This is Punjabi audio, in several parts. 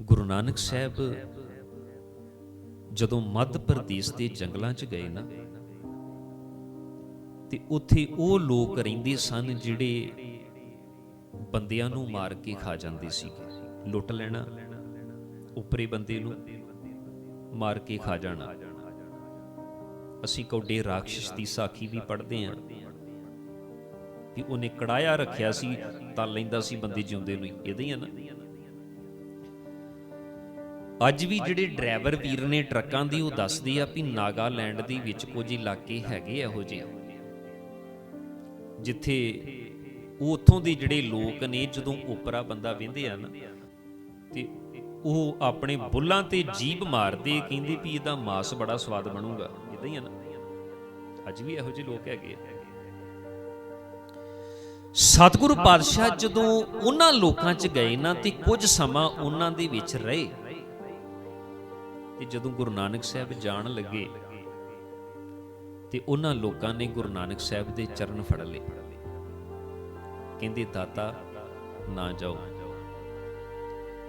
ਗੁਰੂ ਨਾਨਕ ਸਾਹਿਬ ਜਦੋਂ ਮੱਧ ਪ੍ਰਦੇਸ਼ ਦੇ ਜੰਗਲਾਂ 'ਚ ਗਏ ਨਾ, ਤੇ ਉੱਥੇ ਉਹ ਲੋਕ ਰਹਿੰਦੇ ਸਨ ਜਿਹੜੇ ਬੰਦਿਆਂ ਨੂੰ ਮਾਰ ਕੇ ਖਾ ਜਾਂਦੇ ਸੀ। ਲੁੱਟ ਲੈਣਾ, ਉਪਰੇ ਬੰਦੇ ਨੂੰ ਮਾਰ ਕੇ ਖਾ ਜਾਣਾ। ਅਸੀਂ ਕੌਡੇ ਰਾਖਸ਼ ਦੀ ਸਾਖੀ ਵੀ ਪੜ੍ਹਦੇ ਆਂ ਕਿ ਉਹਨੇ ਕੜਾਇਆ ਰੱਖਿਆ ਸੀ ਤਾਂ ਲੈਂਦਾ ਸੀ ਬੰਦੇ ਜਿਉਂਦੇ ਨੂੰ, ਇਹਦੇ ਹੀ ਆ ਨਾ। ਅੱਜ ਵੀ ਜਿਹੜੇ ਡਰਾਈਵਰ ਵੀਰ ਨੇ ਟਰੱਕਾਂ ਦੀ, ਉਹ ਦੱਸਦੇ ਆ ਵੀ ਨਾਗਾਲੈਂਡ ਦੇ ਵਿੱਚ ਕੁਝ ਇਲਾਕੇ ਹੈਗੇ ਇਹੋ ਜਿਹੇ। ਜਿੱਥੇ ਉਹ ਉੱਥੋਂ ਦੇ ਜਿਹੜੇ ਲੋਕ ਨੇ, ਜਦੋਂ ਉਪਰਾ ਬੰਦਾ ਵਿੰਦੇ ਆ ਨਾ, ਤੇ ਉਹ ਆਪਣੇ ਬੁੱਲਾਂ ਤੇ ਜੀਭ ਮਾਰਦੇ, ਕਹਿੰਦੇ ਵੀ ਇਹਦਾ ਮਾਸ ਬੜਾ ਸਵਾਦ ਬਣੂਗਾ। ਇਦਾਂ ਹੀ ਆ ਨਾ। ਅੱਜ ਵੀ ਇਹੋ ਜਿਹੇ ਲੋਕ ਹੈਗੇ ਆ। ਸਤਿਗੁਰੂ ਪਾਤਸ਼ਾਹ ਜਦੋਂ ਉਹਨਾਂ ਲੋਕਾਂ 'ਚ ਗਏ ਨਾ, ਤੇ ਕੁਝ ਸਮਾਂ ਉਹਨਾਂ ਦੇ ਵਿੱਚ ਰਹੇ। ਤੇ ਜਦੋਂ ਗੁਰੂ ਨਾਨਕ ਸਾਹਿਬ ਜਾਣ ਲੱਗੇ ਤੇ ਉਹਨਾਂ ਲੋਕਾਂ ਨੇ ਗੁਰੂ ਨਾਨਕ ਸਾਹਿਬ ਦੇ ਚਰਨ ਫੜ ਲਏ। ਕਹਿੰਦੇ, ਦਾਤਾ, ਨਾ ਜਾਓ।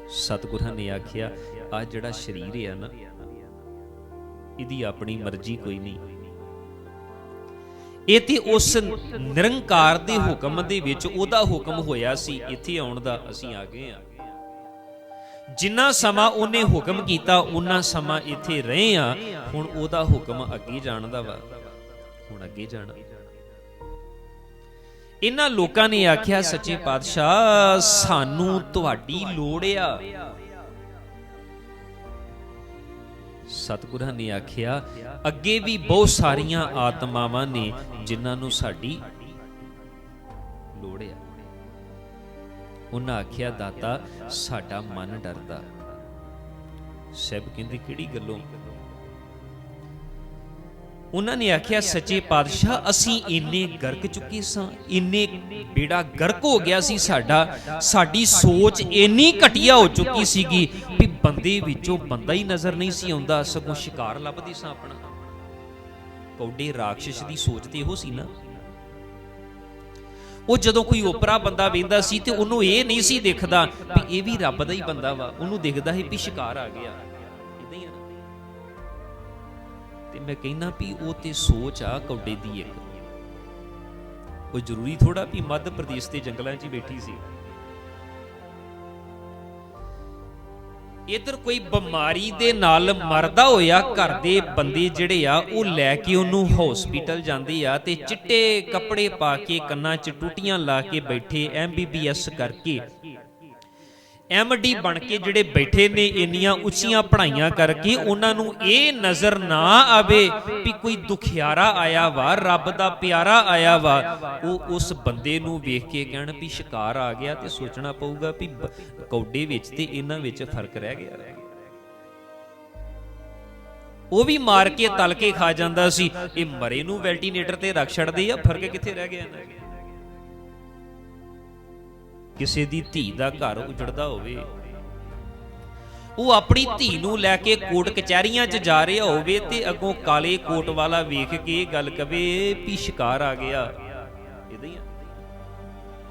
ਸਤਿਗੁਰਾਂ ਨੇ ਆਖਿਆ ਆ ਜਿਹੜਾ ਸਰੀਰ ਹੈ ਨਾ, ਇਹਦੀ ਆਪਣੀ ਮਰਜ਼ੀ ਕੋਈ ਨਹੀਂ। ਇਹ ਤੇ ਉਸ ਨਿਰੰਕਾਰ ਦੇ ਹੁਕਮ ਦੇ ਵਿੱਚ ਉਹਦਾ ਹੁਕਮ ਹੋਇਆ ਸੀ, ਇੱਥੇ ਆਉਣ ਦਾ ਅਸੀਂ ਆ ਗਏ ਆ ਜਿੰਨਾ ਸਮਾਂ ਉਹਨੇ ਹੁਕਮ ਕੀਤਾ ਉਹਨਾਂ ਸਮਾਂ ਇੱਥੇ ਰਹੇ ਆ। ਹੁਣ ਉਹਦਾ ਹੁਕਮ ਅੱਗੇ ਜਾਣ ਦਾ ਵਾ। ਹੁਣ ਅੱਗੇ ਜਾਣਾ। ਇਹਨਾਂ ਲੋਕਾਂ ਨੇ ਆਖਿਆ, ਸੱਚੇ ਪਾਤਸ਼ਾਹ, ਸਾਨੂੰ ਤੁਹਾਡੀ ਲੋੜ ਆ। ਸਤਿਗੁਰਾਂ ਨੇ ਆਖਿਆ, ਅੱਗੇ ਵੀ ਬਹੁਤ ਸਾਰੀਆਂ ਆਤਮਾਵਾਂ ਨੇ ਜਿਨ੍ਹਾਂ ਨੂੰ ਸਾਡੀ ਲੋੜ ਆ। ਉਹਨਾਂ ਆਖਿਆ, ਦਾਤਾ, ਸਾਡਾ ਮਨ ਡਰਦਾ। ਸਭ ਕਹਿੰਦੇ, ਕਿਹੜੀ ਗੱਲੋਂ? ਉਹਨਾਂ ਨੇ ਆਖਿਆ, ਸੱਚੇ ਪਾਤਸ਼ਾਹ, ਅਸੀਂ ਇੰਨੇ ਗਰਕ ਚੁੱਕੇ ਸਾਂ, ਇੰਨੇ ਬੇੜਾ ਗਰਕ ਹੋ ਗਿਆ ਸੀ ਸਾਡਾ, ਸਾਡੀ ਸੋਚ ਇੰਨੀ ਘਟੀਆ ਹੋ ਚੁੱਕੀ ਸੀਗੀ ਵੀ ਬੰਦੇ ਵਿੱਚੋਂ ਬੰਦਾ ਹੀ ਨਜ਼ਰ ਨਹੀਂ ਸੀ ਆਉਂਦਾ, ਸਗੋਂ ਸ਼ਿਕਾਰ ਲੱਭਦੇ ਸਾਂ ਆਪਣਾ। ਕੌਡੇ ਰਾਖਸ਼ ਦੀ ਸੋਚ ਤੇ ਇਹੋ ਸੀ ਨਾ। ਉਹ ਜਦੋਂ ਕੋਈ ਓਪਰਾ ਬੰਦਾ ਵੇਂਦਾ ਸੀ ਤੇ ਉਹਨੂੰ ਇਹ ਨਹੀਂ ਸੀ ਦਿਖਦਾ ਵੀ ਇਹ ਵੀ ਰੱਬ ਦਾ ਹੀ ਬੰਦਾ ਵਾ, ਉਹਨੂੰ ਦਿਖਦਾ ਸੀ ਵੀ ਸ਼ਿਕਾਰ ਆ ਗਿਆ। ਇਦਾਂ ਹੀ ਆ ਤੇ ਮੈਂ ਕਹਿੰਦਾ ਵੀ ਉਹ ਤੇ ਸੋਚ ਆ ਕੌਡੇ ਦੀ ਇੱਕ। ਉਹ ਜ਼ਰੂਰੀ ਥੋੜਾ ਵੀ ਮੱਧ ਪ੍ਰਦੇਸ਼ ਦੇ ਜੰਗਲਾਂ 'ਚ ਹੀ ਬੈਠੀ ਸੀ। ਇਧਰ ਕੋਈ ਬਿਮਾਰੀ ਦੇ ਨਾਲ ਮਰਦਾ ਹੋਇਆ ਘਰ ਦੇ ਬੰਦੇ ਜਿਹੜੇ ਆ, ਉਹ ਲੈ ਕੇ ਉਹਨੂੰ ਹਸਪੀਟਲ ਜਾਂਦੇ ਆ ਤੇ ਚਿੱਟੇ ਕੱਪੜੇ ਪਾ ਕੇ ਕੰਨਾਂ 'ਚ ਟੂਟੀਆਂ ਲਾ ਕੇ ਬੈਠੇ ਐਮਬੀਬੀਐਸ ਕਰਕੇ। ਐਮਡੀ ਬਣ ਕੇ ਜਿਹੜੇ ਬੈਠੇ ਨੇ ਇੰਨੀਆਂ ਉੱਚੀਆਂ ਪੜ੍ਹਾਈਆਂ ਕਰਕੇ ਉਹਨਾਂ ਨੂੰ ਇਹ ਨਜ਼ਰ ਨਾ ਆਵੇ ਵੀ ਕੋਈ ਦੁਖਿਆਰਾ ਆਇਆ ਵਾ ਰੱਬ ਦਾ ਪਿਆਰਾ ਆਇਆ ਵਾ। ਉਹ ਉਸ ਬੰਦੇ ਨੂੰ ਵੇਖ ਕੇ ਕਹਿਣ ਵੀ ਸ਼ਿਕਾਰ ਆ ਗਿਆ ਤੇ ਸੋਚਣਾ ਪਊਗਾ ਵੀ ਕੌਡੇ ਵਿੱਚ ਤੇ ਇਹਨਾਂ ਵਿੱਚ ਫ਼ਰਕ ਰਹਿ ਗਿਆ। ਉਹ ਵੀ ਮਾਰ ਕੇ ਤਲ ਕੇ ਖਾ ਜਾਂਦਾ ਸੀ। ਇਹ ਮਰੇ ਨੂੰ ਵੈਲਟੀਨੇਟਰ ਤੇ ਰੱਖ ਛੱਡਦੇ ਆ ਫ਼ਰਕ ਕਿੱਥੇ ਰਹਿ ਗਿਆ ਇਹਨਾਂ ਕਿਸੇ ਦੀ ਧੀ ਦਾ ਘਰ ਉਜੜਦਾ ਹੋਵੇ। ਉਹ ਆਪਣੀ ਧੀ ਨੂੰ ਲੈ ਕੇ ਕੋਟ ਕਚਹਿਰੀਆਂ 'ਚ ਜਾ ਰਿਹਾ ਹੋਵੇ ਤੇ ਅੱਗੋਂ ਕਾਲੇ ਕੋਟ ਵਾਲਾ ਵੇਖ ਕੇ ਗੱਲ ਕਵੇ, ਵੀ ਸ਼ਿਕਾਰ ਆ ਗਿਆ। ਇਦਾਂ ਹੀ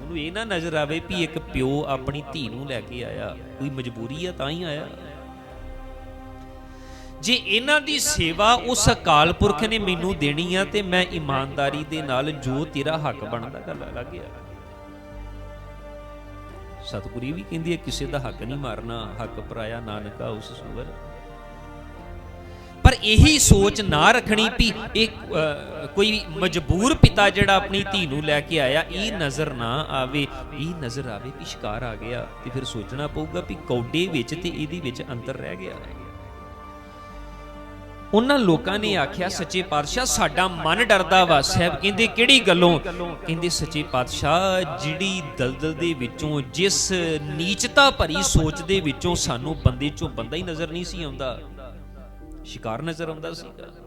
ਉਹਨੂੰ ਇਹ ਨਾ ਨਜ਼ਰ ਆਵੇ ਵੀ ਇੱਕ ਪਿਓ ਆਪਣੀ ਧੀ ਨੂੰ ਲੈ ਕੇ ਆਇਆ। ਕੋਈ ਮਜਬੂਰੀ ਆ ਤਾਂ ਹੀ ਆਇਆ। ਜੇ ਇਹਨਾਂ ਦੀ ਸੇਵਾ ਉਸ ਅਕਾਲ ਪੁਰਖ ਨੇ ਮੈਨੂੰ ਦੇਣੀ ਆ ਤੇ ਮੈਂ ਇਮਾਨਦਾਰੀ ਦੇ ਨਾਲ ਜੋ ਤੇਰਾ ਹੱਕ ਬਣਦਾ, ਗੱਲ ਲੱਗ ਗਿਆ ਸਤਿਗੁਰੀ ਵੀ ਕਹਿੰਦੀ ਹੈ, ਕਿਸੇ ਦਾ ਹੱਕ ਨਹੀਂ ਮਾਰਨਾ, ਹੱਕ ਪਰਾਇਆ ਨਾਨਕਾ ਉਸ ਸੂਰ। ਪਰ ਇਹੀ ਸੋਚ ਨਾ ਰੱਖਣੀ ਵੀ ਇਹ ਕੋਈ ਮਜਬੂਰ ਪਿਤਾ ਜਿਹੜਾ ਆਪਣੀ ਧੀ ਨੂੰ ਲੈ ਕੇ ਆਇਆ, ਇਹ ਨਜ਼ਰ ਨਾ ਆਵੇ। ਇਹ ਨਜ਼ਰ ਆਵੇ ਵੀ ਸ਼ਿਕਾਰ ਆ ਗਿਆ ਤੇ ਫਿਰ ਸੋਚਣਾ ਪਊਗਾ ਵੀ ਕੌਡੇ ਵਿੱਚ ਤੇ ਇਹਦੇ ਵਿੱਚ ਅੰਤਰ ਰਹਿ ਗਿਆ। ਉਹਨਾਂ ਲੋਕਾਂ ਨੇ ਆਖਿਆ, ਸੱਚੇ ਪਾਤਸ਼ਾਹ, ਸਾਡਾ ਮਨ ਡਰਦਾ ਵਾ। ਸਾਹਿਬ ਕਹਿੰਦੇ, ਕਿਹੜੀ ਗੱਲੋਂ? ਕਹਿੰਦੇ, ਸੱਚੇ ਪਾਤਸ਼ਾਹ, ਜਿਹੜੀ ਦਲਦਲ ਦੇ ਵਿੱਚੋਂ, ਜਿਸ ਨੀਚਤਾ ਭਰੀ ਸੋਚ ਦੇ ਵਿੱਚੋਂ ਸਾਨੂੰ ਬੰਦੇ ਚੋਂ ਬੰਦਾ ਹੀ ਨਜ਼ਰ ਨਹੀਂ ਸੀ ਆਉਂਦਾ। ਸ਼ਿਕਾਰ ਨਜ਼ਰ ਆਉਂਦਾ ਸੀਗਾ।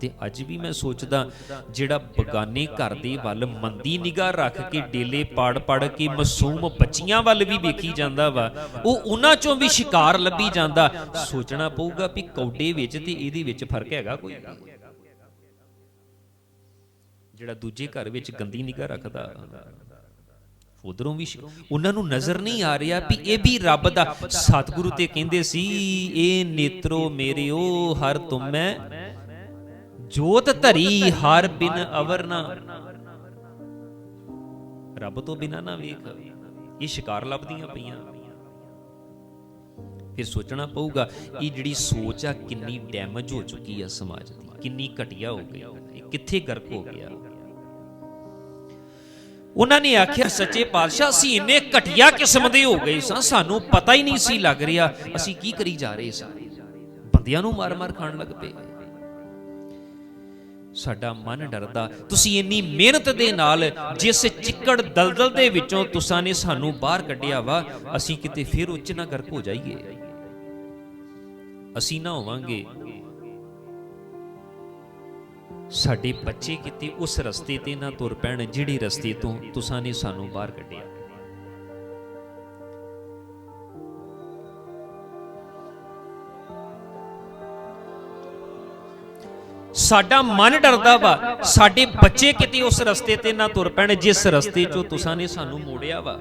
ਤੇ ਅੱਜ ਵੀ ਮੈਂ ਸੋਚਦਾ ਜਿਹੜਾ ਬਗਾਨੇ ਘਰ ਦੇ ਵੱਲ ਮੰਦੀ ਨਿਗਾਹ ਰੱਖ ਕੇ ਡੇਲੇ ਪਾੜ ਪਾੜ ਕੇ ਮਾਸੂਮ ਬੱਚੀਆਂ ਵੱਲ ਵੀ ਵੇਖੀ ਜਾਂਦਾ ਵਾ, ਉਹ ਉਹਨਾਂ ਚੋਂ ਵੀ ਸ਼ਿਕਾਰ ਲੱਭੀ ਜਾਂਦਾ। ਸੋਚਣਾ ਪਊਗਾ ਵੀ ਕੌਡੇ ਵਿੱਚ ਤੇ ਇਹਦੇ ਵਿੱਚ ਫ਼ਰਕ ਹੈਗਾ ਕੋਈ? ਜਿਹੜਾ ਦੂਜੇ ਘਰ ਵਿੱਚ ਗੰਦੀ ਨਿਗਾਹ ਰੱਖਦਾ, ਉਧਰੋਂ ਵੀ ਉਹਨਾਂ ਨੂੰ ਨਜ਼ਰ ਨਹੀਂ ਆ ਰਿਹਾ ਵੀ ਇਹ ਵੀ ਰੱਬ ਦਾ। ਸਤਿਗੁਰੂ ਤੇ ਕਹਿੰਦੇ ਸੀ, ਇਹ ਨੇਤਰੋ ਮੇਰਿਓ, ਹਰ ਤੁਮੈ ਜੋਤ ਧਰੀ ਹਰ ਬਿਨ ਅਵਰ ਨਾ ਰੱਬ ਤੋਂ ਬਿਨਾ ਨਾ ਵੇਖ, ਇਹ ਸ਼ਿਕਾਰ ਲੱਭਦੀਆਂ ਪਈਆਂ। ਫਿਰ ਸੋਚਣਾ ਪਊਗਾ, ਇਹ ਜਿਹੜੀ ਸੋਚ ਆ, ਕਿੰਨੀ ਡੈਮੇਜ ਹੋ ਚੁੱਕੀ ਆ ਸਮਾਜ ਦੀ, ਕਿੰਨੀ ਘਟੀਆ ਹੋ ਗਈ, ਇਹ ਕਿੱਥੇ ਗਰਕ ਹੋ ਗਿਆ। ਉਹਨਾਂ ਨੇ ਆਖਿਆ, ਸੱਚੇ ਪਾਤਸ਼ਾਹ, ਅਸੀਂ ਇੰਨੇ ਘਟੀਆ ਕਿਸਮ ਦੇ ਹੋ ਗਏ ਸਾਂ, ਸਾਨੂੰ ਪਤਾ ਹੀ ਨਹੀਂ ਸੀ ਲੱਗ ਰਿਹਾ, ਅਸੀਂ ਕੀ ਕਰੀ ਜਾ ਰਹੇ ਸਾਂ? ਬੰਦਿਆਂ ਨੂੰ ਮਾਰ-ਮਾਰ ਖਾਣ ਲੱਗ ਪਏ। ਸਾਡਾ ਮਨ ਡਰਦਾ। ਤੁਸੀਂ ਇੰਨੀ ਮਿਹਨਤ ਦੇ ਨਾਲ ਜਿਸ ਚਿੱਕੜ ਦਲਦਲ ਦੇ ਵਿੱਚੋਂ ਤੁਸਾਂ ਨੇ ਸਾਨੂੰ ਬਾਹਰ ਕੱਢਿਆ ਵਾ, ਅਸੀਂ ਕਿਤੇ ਫਿਰ ਉੱਚ ਨਾ ਗਰਕ ਹੋ ਜਾਈਏ। ਅਸੀਂ ਨਾ ਹੋਵਾਂਗੇ। ਸਾਡੇ ਬੱਚੇ ਕਿਤੇ ਉਸ ਰਸਤੇ ਤੇ ਨਾ ਤੁਰ ਪੈਣ ਜਿਹੜੀ ਰਸਤੇ ਤੋਂ ਤੁਸਾਂ ਨੇ ਸਾਨੂੰ ਬਾਹਰ ਕੱਢਿਆ। ਸਾਡਾ ਮਨ ਡਰਦਾ ਵਾ, ਸਾਡੇ ਬੱਚੇ ਕਿਤੇ ਉਸ ਰਸਤੇ ਤੇ ਨਾ ਤੁਰ ਪੈਣ, ਜਿਸ ਰਸਤੇ 'ਚੋਂ ਤੁਸਾਂ ਨੇ ਸਾਨੂੰ ਮੋੜਿਆ ਵਾ।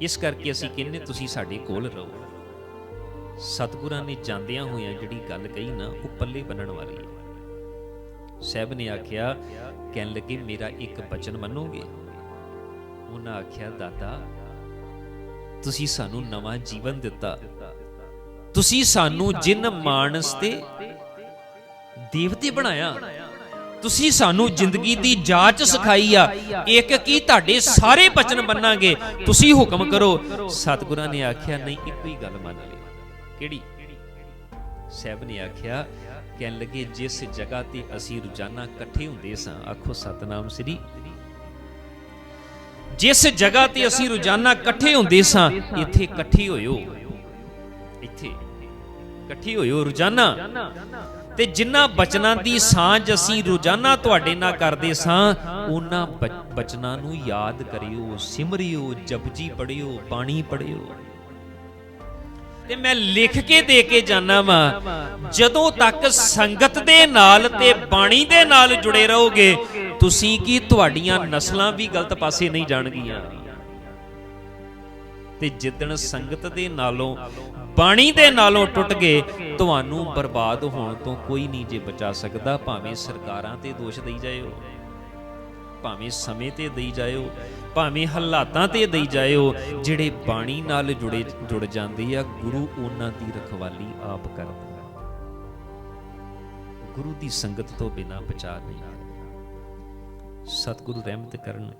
ਇਸ ਕਰਕੇ ਅਸੀਂ ਕਹਿੰਨੇ ਤੁਸੀਂ ਸਾਡੇ ਕੋਲ ਰਹੋ। ਸਤਿਗੁਰਾਂ ਨੇ ਜਾਂਦਿਆਂ ਹੋਇਆਂ ਜਿਹੜੀ ਗੱਲ ਕਹੀ ਨਾ, ਉਹ ਪੱਲੇ ਬੰਨਣ ਵਾਲੀ ਹੈ। ਸਹਿਬ ਨੇ ਆਖਿਆ, ਕਹਿਣ ਲੱਗੇ, ਮੇਰਾ ਇੱਕ ਬਚਨ ਮੰਨੋਗੇ? ਉਹਨਾਂ ਆਖਿਆ ਦਾਦਾ ਤੁਸੀਂ ਸਾਨੂੰ ਨਵਾਂ ਜੀਵਨ ਦਿੱਤਾ। ਤੁਸੀਂ ਸਾਨੂੰ ਜਿਨ ਮਾਨਸ ਤੇ ਦੇਵਤੇ ਬਣਾਇਆ। ਤੁਸੀਂ ਸਾਨੂੰ ਜ਼ਿੰਦਗੀ ਦੀ ਜਾਂਚ ਸਿਖਾਈ ਆ। ਇੱਕ ਕੀ ਤੁਹਾਡੇ ਸਾਰੇ ਬਚਨ ਮੰਨਾਂਗੇ, ਤੁਸੀਂ ਹੁਕਮ ਕਰੋ। ਸਤਿਗੁਰਾਂ ਨੇ ਆਖਿਆ, ਨਹੀਂ, ਇੱਕੋ ਹੀ ਗੱਲ ਮੰਨ ਲਈ। ਕਿਹੜੀ? ਸਹਿਬ ਨੇ ਆਖਿਆ, ਕਹਿਣ ਲੱਗੇ, ਜਿਸ ਜਗ੍ਹਾ ਤੇ ਅਸੀਂ ਰੋਜ਼ਾਨਾ ਇਕੱਠੇ ਹੁੰਦੇ ਸਾਂ, ਆਖੋ ਸਤਨਾਮ ਸ੍ਰੀ। ਜਿਸ ਜਗ੍ਹਾ ਤੇ ਅਸੀਂ ਰੋਜ਼ਾਨਾ ਇਕੱਠੇ ਹੁੰਦੇ ਸਾਂ, ਇੱਥੇ ਇਕੱਠੇ ਹੋਇਓ। ਇੱਥੇ ਇਕੱਠੇ ਹੋਇਓ ਰੋਜ਼ਾਨਾ। ਤੇ ਜਿਨ੍ਹਾਂ ਬਚਨਾਂ ਦੀ ਸਾਂਝ ਅਸੀਂ ਰੋਜ਼ਾਨਾ ਤੁਹਾਡੇ ਨਾਲ ਕਰਦੇ ਸਾਂ ਉਹਨਾਂ ਬਚ- ਬਚਨਾਂ ਨੂੰ ਯਾਦ ਕਰਿਓ, ਸਿਮਰਿਓ, ਜਪਜੀ ਪੜਿਓ, ਬਾਣੀ ਪੜਿਓ। ਤੇ ਮੈਂ ਲਿਖ ਕੇ ਦੇ ਕੇ ਜਾਣਾ ਵਾਂ, ਜਦੋਂ ਤੱਕ ਸੰਗਤ ਦੇ ਨਾਲ ਤੇ ਬਾਣੀ ਦੇ ਨਾਲ ਜੁੜੇ ਰਹੋਗੇ, ਤੁਸੀਂ ਕੀ ਤੁਹਾਡੀਆਂ ਨਸਲਾਂ ਵੀ ਗਲਤ ਪਾਸੇ ਨਹੀਂ ਜਾਣਗੀਆਂ? ਤੇ ਜਿੱਦਣ ਸੰਗਤ ਦੇ ਨਾਲੋਂ ਬਾਣੀ ਦੇ ਨਾਲੋਂ ਟੁੱਟ ਗਏ ਤੁਹਾਨੂੰ ਬਰਬਾਦ ਹੋਣ ਤੋਂ ਕੋਈ ਨਹੀਂ ਜੇ ਬਚਾ ਸਕਦਾ ਭਾਵੇਂ ਸਰਕਾਰਾਂ ਤੇ ਦੋਸ਼ ਦੇਈ ਜਾਇਓ ਭਾਵੇਂ ਸਮੇਂ ਤੇ ਦੇਈ ਜਾਇਓ ਭਾਵੇਂ ਹਾਲਾਤਾਂ ਤੇ ਦੇਈ ਜਾਇਓ ਜਿਹੜੇ ਬਾਣੀ ਨਾਲ ਜੁੜੇ ਜੁੜ ਜਾਂਦੇ ਆ ਗੁਰੂ ਉਹਨਾਂ ਦੀ ਰਖਵਾਲੀ ਆਪ ਕਰਦਾ ਗੁਰੂ ਦੀ ਸੰਗਤ ਤੋਂ ਬਿਨਾ ਬਚਾ ਨਹੀਂ ਸਤਿਗੁਰੂ ਰਹਿਮਤ ਕਰਨ